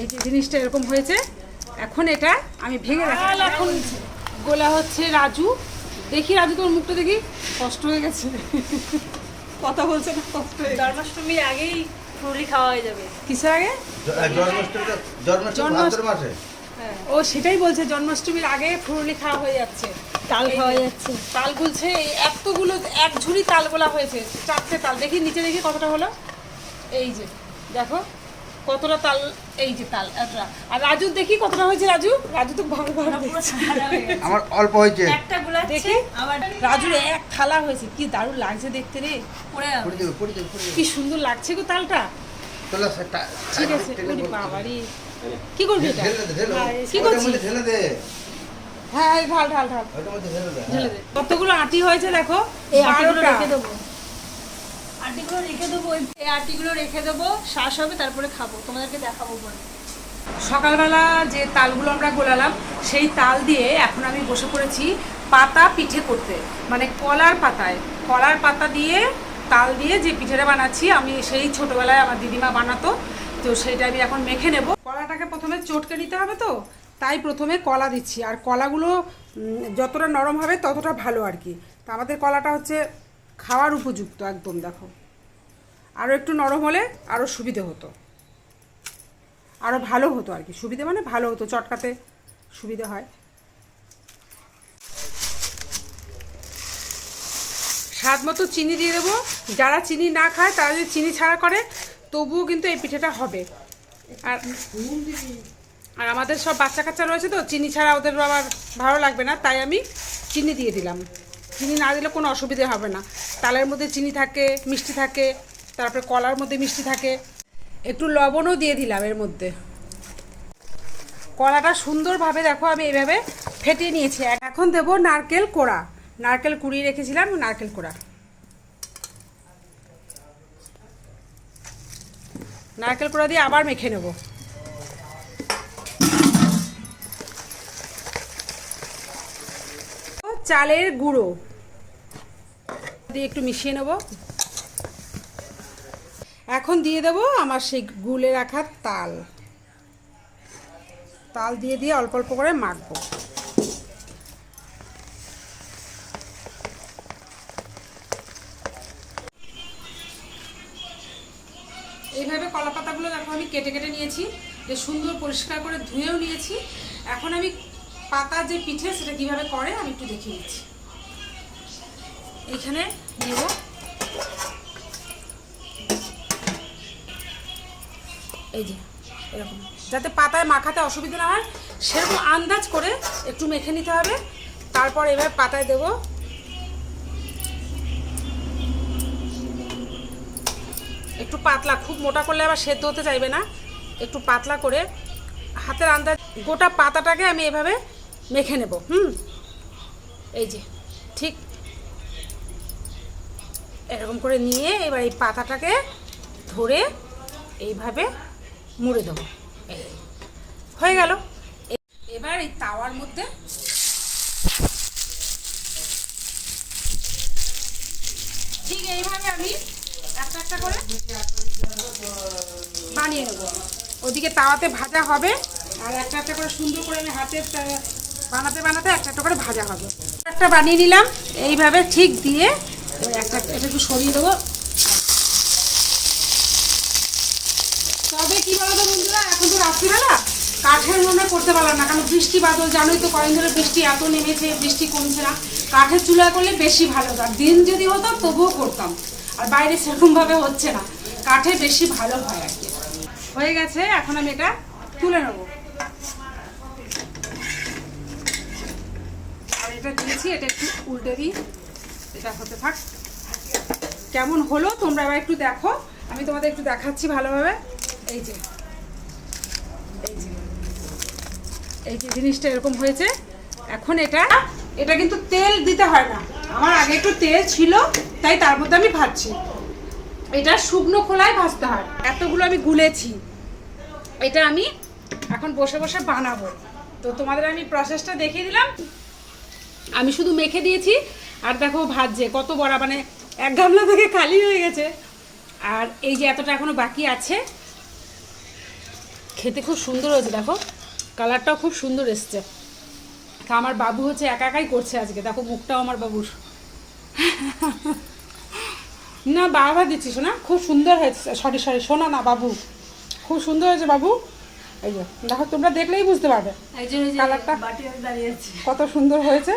এই যে জিনিসটা এরকম হয়েছে এখন এটা আমি ভেঙে রাখি। এখন গোলা হচ্ছে রাজু। দেখি রাজু তোর মুখটা দেখি কষ্ট হয়ে গেছে। কথা বলছে না কষ্ট হয়ে। জন্মাষ্টমীর আগেই ফুলি খাওয়া হয়ে যাবে। কিসের আগে? জন্মাষ্টমী মাসে। ও সেটাই বলছে জন্মাষ্টমীর আগে ফুরুলি খাওয়া হয়ে যাচ্ছে। তাল খাওয়া যাচ্ছে। তাল গুলছে এই এতগুলো এক ঝুড়ি তাল গোলা হয়েছে চারটে তাল। দেখি নিচে দেখি কতটা হলো। এই যে দেখো। কতটা তাল এই যে তাল এতটা আর রাজু দেখি কতটা হয়েছে রাজু? রাজু তো ভালো দেখছে। আমার অল্প হয়েছে। একটা গুলা দেখি। আবার রাজুর এক থালা হয়েছে। কি দারুণ লাগছে দেখতে রে। পড়ে দেবে পড়ে দেবে কি সুন্দর লাগছে গো তালটা। তোলা সেটা ঠিক আছে ওরে বাবারি। কি করবি এটা? ঢেলে দে ঢেলে হ্যাঁ, কি ওটার করছিস? ঢেলে দে। হ্যাঁ ঢাল ঢাল ঢাল। ঢেলে দে। কতগুলো আটি হয়েছে দেখো? এই আটিগুলো রেখে দেবো। আটিগুলো রেখে দেবো এই আটিগুলো রেখে দেবো শ্বাস হবে, তারপরে খাব। তোমাদেরকে দেখাবো পরে। সকালবেলা যে তালগুলো আমরা গোলালাম, সেই তাল দিয়ে এখন আমি বসে পড়েছি পাতা পিঠে করতে। মানে কলার পাতায়। কলার পাতা দিয়ে, তাল দিয়ে যে পিঠেটা বানাচ্ছি, আমি সেই ছোটবেলায় আমার দিদিমা বানাতো, তো সেইটা আমি এখন মেখে নেব। কলাটাকে প্রথমে চটকে নিতে হবে তো, তাই প্রথমে কলা দিচ্ছি। আর কলাগুলো যতটা নরম হবে ততটা ভালো আর কি। তা আমাদের কলাটা হচ্ছে খাওয়ার উপযুক্ত একদম, দেখো। আরও একটু নরম হলে আরও সুবিধে হতো। আরও ভালো হতো আর কি। সুবিধে মানে ভালো হতো, চটকাতে সুবিধে হয়। স্বাদ মতো চিনি দিয়ে দেবো। যারা চিনি না খায়, তারা যদি চিনি ছাড়া করে, তবুও কিন্তু এই পিঠেটা হবে। আর আর আমাদের সব বাচ্চা কাচ্চা রয়েছে তো, চিনি ছাড়া ওদের আবার ভালো লাগবে না, তাই আমি চিনি দিয়ে দিলাম। চিনি না দিলে কোনো অসুবিধে হবে না। তালের মধ্যে চিনি থাকে, মিষ্টি থাকে তারপরে কলার মধ্যে মিষ্টি থাকে। একটু লবণও দিয়ে দিলাম এর মধ্যে। কলাটা সুন্দরভাবে দেখো আমি এইভাবে ফেটিয়ে নিয়েছি। এখন দেব নারকেল কোড়া। নারকেল কুড়িয়ে রেখেছিলাম, নারকেল কোড়া। নারকেল কোড়া দিয়ে আবার মেখে নেব। চালের গুঁড়ো। দিয়ে একটু মিশিয়ে নেব। এখন দিয়ে দেব আমার সেই গুলে রাখা তাল। তাল দিয়ে দিয়ে অল্প অল্প করে মাখবো। এইভাবে কলা পাতাগুলো দেখো আমি কেটে কেটে নিয়েছি, যে সুন্দর পরিষ্কার করে ধুয়েও নিয়েছি। এখন আমি পাতা যে পিঠে সেটা কীভাবে করে আমি একটু দেখিয়ে দিচ্ছি। এইখানে নেব এই যে, এরকম। যাতে পাতায় মাখাতে অসুবিধা না হয়, সেরকম আন্দাজ করে একটু মেখে নিতে হবে। তারপর এভাবে পাতায় দেবো। একটু পাতলা, খুব মোটা করলে আবার সেদ্ধ হতে চাইবে না। একটু পাতলা করে হাতের আন্দাজ, গোটা পাতাটাকে আমি এভাবে মেখে নেব, হুম? এই যে, ঠিক এরকম করে নিয়ে এবার এই পাতাটাকে ধরে এইভাবে মুড়ে দেবো। হয়ে গেল। এবার এই তাওয়ার মধ্যে ঠিক এইভাবে আমি একটা একটা করে বানিয়ে নেব। ওদিকে তাওয়াতে ভাজা হবে আর একটা একটা করে সুন্দর করে আমি হাতে বানাতে বানাতে একটা একটা করে ভাজা হবে। একটা বানিয়ে নিলাম। এইভাবে ঠিক দিয়ে একটা একটা- একটু সরিয়ে দেবো। বন্ধুরা এখন তো রাত্রিবেলা? কাঠের মনে করতে পারলাম না, কারণ বৃষ্টি বাদল, জানোই তো কয়েক ধরে বৃষ্টি এত নেমেছে, বৃষ্টি কমছে না। কাঠের চুলা করলে বেশি ভালো হতো দিন যদি হতো, তবুও করতাম। আর বাইরে সেরকমভাবে হচ্ছে না, কাঠে বেশি ভালো হয় আর কি। হয়ে গেছে, এখন আমি এটা তুলে নেব। আর এটা দিয়েছি, এটা একটু উল্টে দিই। এটা হতে থাক। কেমন হলো তোমরা এবার একটু দেখো, আমি তোমাদের একটু দেখাচ্ছি ভালোভাবে। এই যে এই যে এই যে জিনিসটা এরকম হয়েছে, এখন এটা এটা কিন্তু তেল দিতে হয় না। আমার আগে একটু তেল ছিল, তাই তার মধ্যে আমি ভাজছি। এটা শুকনো খোলায় ভাজতে হয়। এতগুলো আমি গুলেছি। এটা আমি এখন বসে বসে বানাবো। তো তোমাদের আমি প্রসেসটা দেখিয়ে দিলাম। আমি শুধু মেখে দিয়েছি। আর দেখো ভাজছে, কত বড়া মানে এক গামলা থেকে খালি হয়ে গেছে। আর এই যে এতটা এখনও বাকি আছে, খেতে খুব সুন্দর হয়েছে, দেখো। কালারটাও খুব সুন্দর এসছে। তা আমার বাবু হচ্ছে একা একাই করছে আজকে। দেখো মুখটাও আমার বাবুর। না বাবা দিচ্ছিস শোনা খুব সুন্দর হয়েছে। সরি সরি শোনা না বাবু। খুব সুন্দর হয়েছে বাবু। এই যে দেখো তোমরা দেখলেই বুঝতে পারবে। কালারটা? কত সুন্দর হয়েছে।